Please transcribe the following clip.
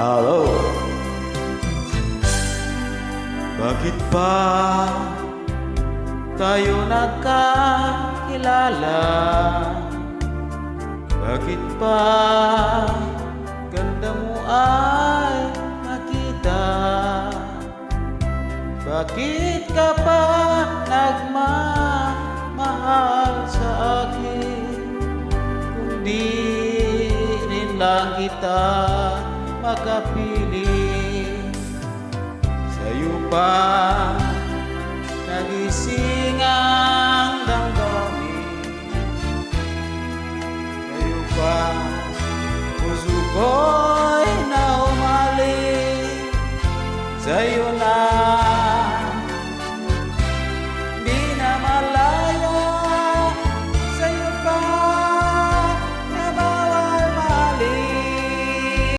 Hello Bakit pa tayo nagkakilala? Bakit pa ganda mo ay nakita? Bakit ka pa nagmamahal sa akin? Kung di rin lang kita makapiling Sa'yo pa nagising ang damdamin. Sa'yo pa puso ko'y naumaling Sa'yo na